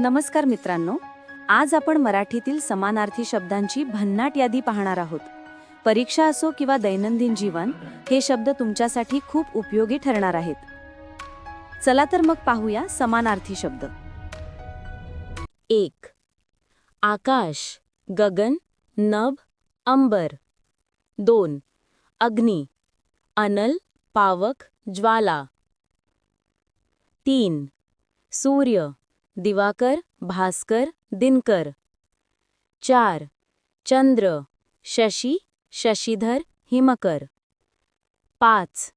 नमस्कार मित्रांनो आज आपण मराठीतील समानार्थी शब्दांची भन्नाट यादी पाहणार आहोत. परीक्षा असो किंवा दैनंदिन जीवन हे शब्द तुमच्यासाठी खूप उपयोगी ठरणार आहेत. चला तर मग पाहूया समानार्थी शब्द. एक. आकाश गगन नभ अंबर. दोन. अग्नी अनल पावक ज्वाला. तीन. सूर्य दिवाकर भास्कर दिनकर. चार. चंद्र शशी शशीधर हिमकर. पाच.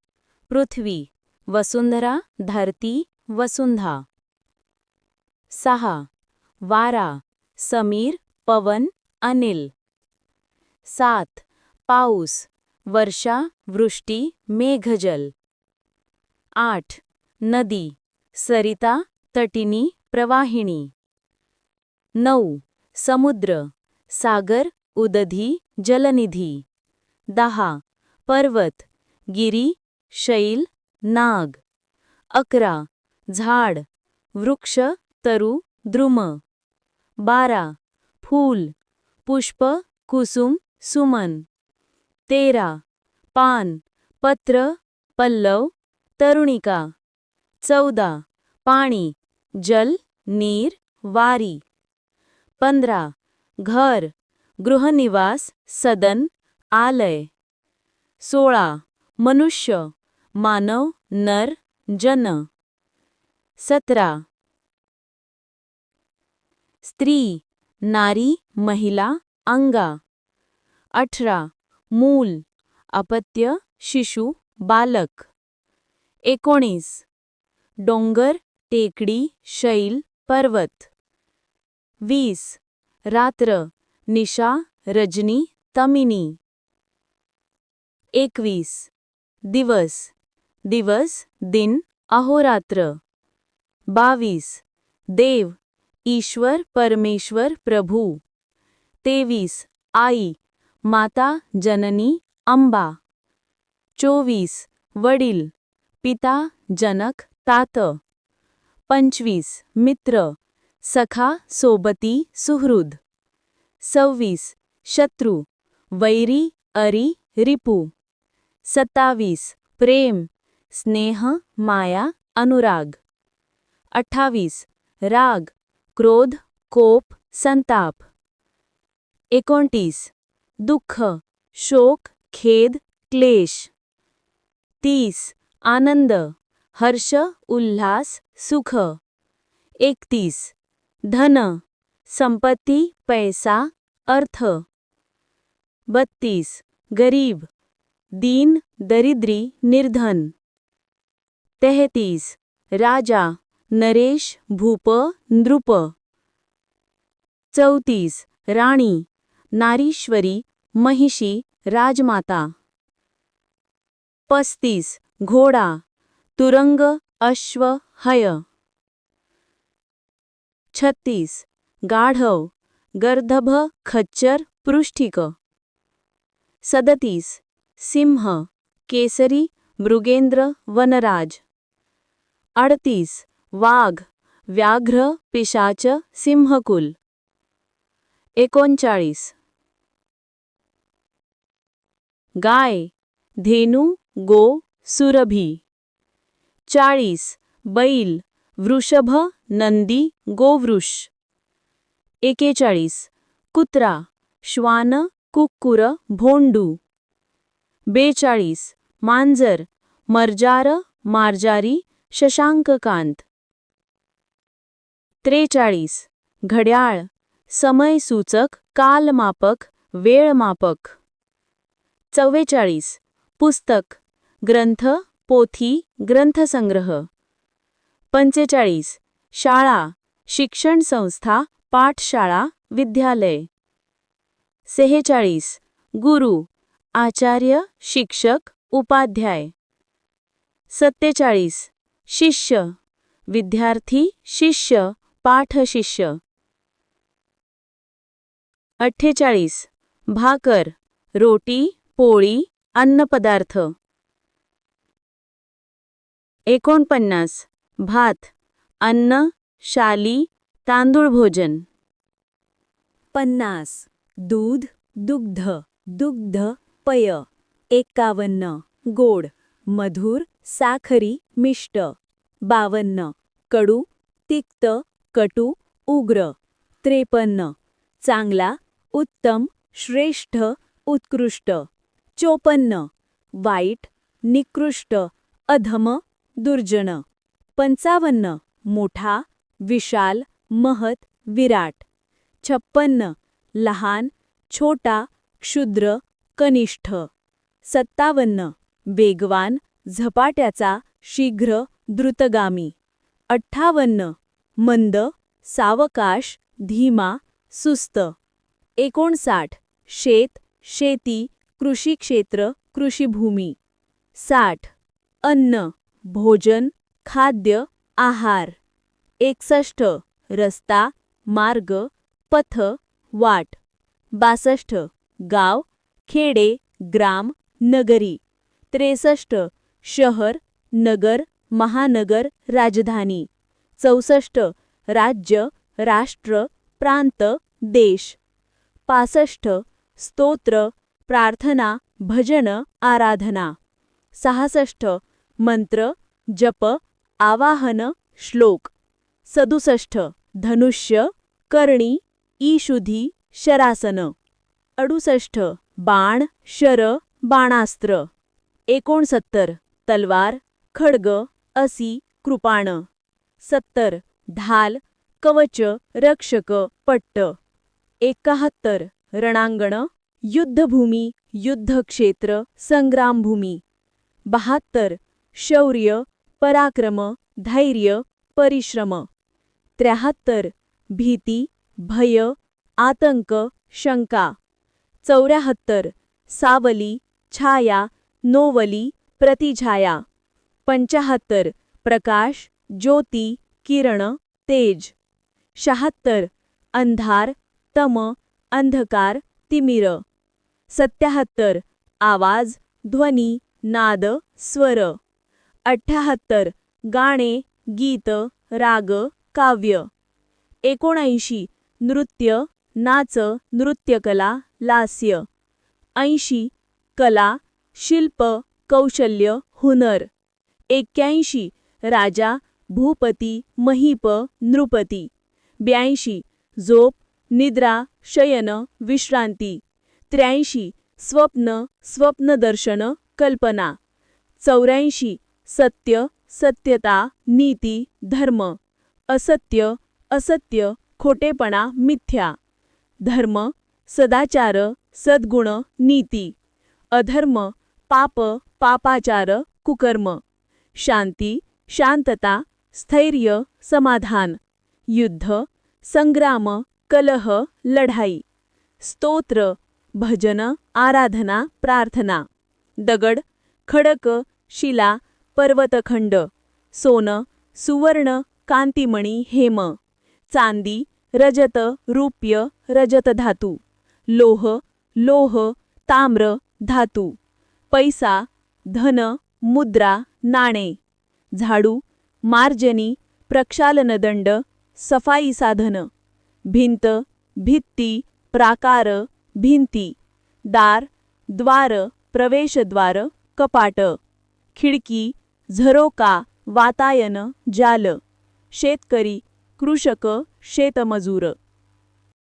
पृथ्वी वसुंधरा धरती वसुंधा. सहा. वारा समीर पवन अनिल. सात. पाऊस वर्षा वृष्टी मेघजल. आठ. नदी सरिता तटिनी प्रवाहिणी. नऊ. समुद्र सागर उदधी जलनिधी. दहा. पर्वत गिरी शैल नाग. अकरा. झाड वृक्ष तरु द्रुम. बारा. फूल पुष्प कुसुम सुमन. तेरा. पान पत्र पल्लव तरुणिका. चौदा. पाणी जल नीर वारी. पंधरा घर गृहनिवास सदन आलय. सोळा मनुष्य मानव नर जन. सतरा स्त्री नारी महिला अंगा. अठरा मूल अपत्य शिशु बालक. एकोणीस डोंगर टेकडी शैल पर्वत. वीस. रात्र. निशा रजनी तमिनी. एकवीस. दिवस. दिवस दिन अहोरात्र. बावीस. देव ईश्वर परमेश्वर प्रभू. तेवीस. आई माता जननी अंबा. चोवीस. वडील पिता जनक तात. पंचवीस. मित्र. सखा सोबती सुहृद. सव्वीस. शत्रू. वैरी अरी रिपू. सत्तावीस. प्रेम. स्नेह माया अनुराग. अठ्ठावीस. राग. क्रोध कोप संताप. एकोणतीस. दुःख. शोक खेद क्लेश. तीस. आनंद. हर्ष उल्हास सुख. एकतीस. धन संपत्ती पैसा अर्थ. बत्तीस. गरीब दीन दरिद्री निर्धन. तेहतीस. राजा नरेश भूप नृप. चौतीस. राणी नारीश्वरी महिषी राजमाता. पस्तीस. घोडा तुरंग अश्व हय. छत्तीस. गाढव गर्दभ खच्चर पृष्ठिक. सदतीस. सिंह केसरी मृगेंद्र वनराज. अडतीस. वाघ व्याघ्र पिशाच सिंहकुल. एकोणचाळीस. गाय धेनू गो सुरभी. चाळीस बैल वृषभ नंदी गोवृष. एकेचाळीस कुत्रा श्वान कुक्कुर भोंडू. बेचाळीस मांजर मर्जार मार्जारी शशांककांत. त्रेचाळीस घड्याळ समयसूचक कालमापक वेळमापक. चव्वेचाळीस पुस्तक ग्रंथ पोथी ग्रंथसंग्रह. पंचेचाळीस. शाळा शिक्षण संस्था पाठशाळा विद्यालय. सेहेचाळीस. गुरु आचार्य शिक्षक उपाध्याय. सत्तेचाळीस. शिष्य. विद्यार्थी शिष्य पाठशिष्य. अठ्ठेचाळीस. भाकर रोटी पोळी अन्नपदार्थ. एकोणपन्नास. भात. अन्न शाली तांदूळ भोजन. पन्नास. दूध दुग्ध दुग्ध पय. एकावन्न. गोड. मधुर साखरी मिष्ट. बावन्न. कडू तिक्त कटू उग्र. त्रेपन्न. चांगला उत्तम श्रेष्ठ उत्कृष्ट. चोपन्न. वाईट निकृष्ट अधम दुर्जन. पंचावन्न. मोठा विशाल महत विराट. छप्पन्न. लहान छोटा क्षुद्र कनिष्ठ. सत्तावन्न. वेगवान झपाट्याचा शीघ्र द्रुतगामी. अठ्ठावन्न. मंद सावकाश धीमा सुस्त. एकोणसाठ. शेत शेती कृषी क्षेत्र कृषीभूमी. साठ. अन्न. भोजन खाद्य आहार. एकसष्ट. रस्ता मार्ग पथ वाट. बासष्ट. गाव खेडे ग्राम नगरी. त्रेसष्ट. शहर नगर महानगर राजधानी. चौसष्ट. राज्य राष्ट्र प्रांत देश. पासष्ट. स्तोत्र प्रार्थना भजन आराधना. सहासष्ट. मंत्र जप आवाहन श्लोक. सदुसष्ट. धनुष्य कर्णी ईशुधी शरासन. अडुसष्ट. बाण शर बाणास्त्र. एकोणसत्तर. तलवार खड्ग असी कृपाण. सत्तर. ढाल कवच रक्षक पट्ट. एकाहत्तर. रणांगण युद्धभूमी युद्धक्षेत्र संग्रामभूमी. बहात्तर. शौर्य पराक्रम धैर्य परिश्रम. त्र्याहत्तर. भीती भय आतंक शंका. चौऱ्याहत्तर. सावली छाया नोवली प्रतिछाया. पंचाहत्तर. प्रकाश ज्योती किरण तेज. शहात्तर. अंधार तम अंधकार तिमिर. सत्याहत्तर. आवाज ध्वनी नाद स्वर. अठ्ठ्याहत्तर गाणे गीत राग काव्य. एकोणऐंशी. नृत्य नाच नृत्यकला लास्य. ऐंशी. कला शिल्प कौशल्य हुनर. एक्क्याऐंशी. राजा भूपती महीप नृपती. ब्याऐंशी. झोप निद्रा शयन विश्रांती. त्र्याऐंशी. स्वप्न स्वप्नदर्शन कल्पना. चौऱ्याऐंशी. सत्य सत्यता नीती धर्म. असत्य असत्य खोटेपणा मिथ्या. धर्म सदाचार सद्गुण नीती. अधर्म पाप पापाचार कुकर्म. शांती शांतता स्थैर्य समाधान. युद्ध संग्राम कलह लढाई. स्तोत्र भजन आराधना प्रार्थना. दगड खडक शिला पर्वतखंड सोन सुवर्ण कांतिमणी हेम चांदी रजत रूप्य रजत धातू लोह लोह ताम्र धातू पैसा धन मुद्रा नाणे झाडू मार्जनी प्रक्षालनदंड सफाई साधन भिंत भित्ती प्राकार भिंती दार द्वार प्रवेशद्वार कपाट खिडकी झरोका वातायन जाल शेतकरी कृषक शेतमजूर.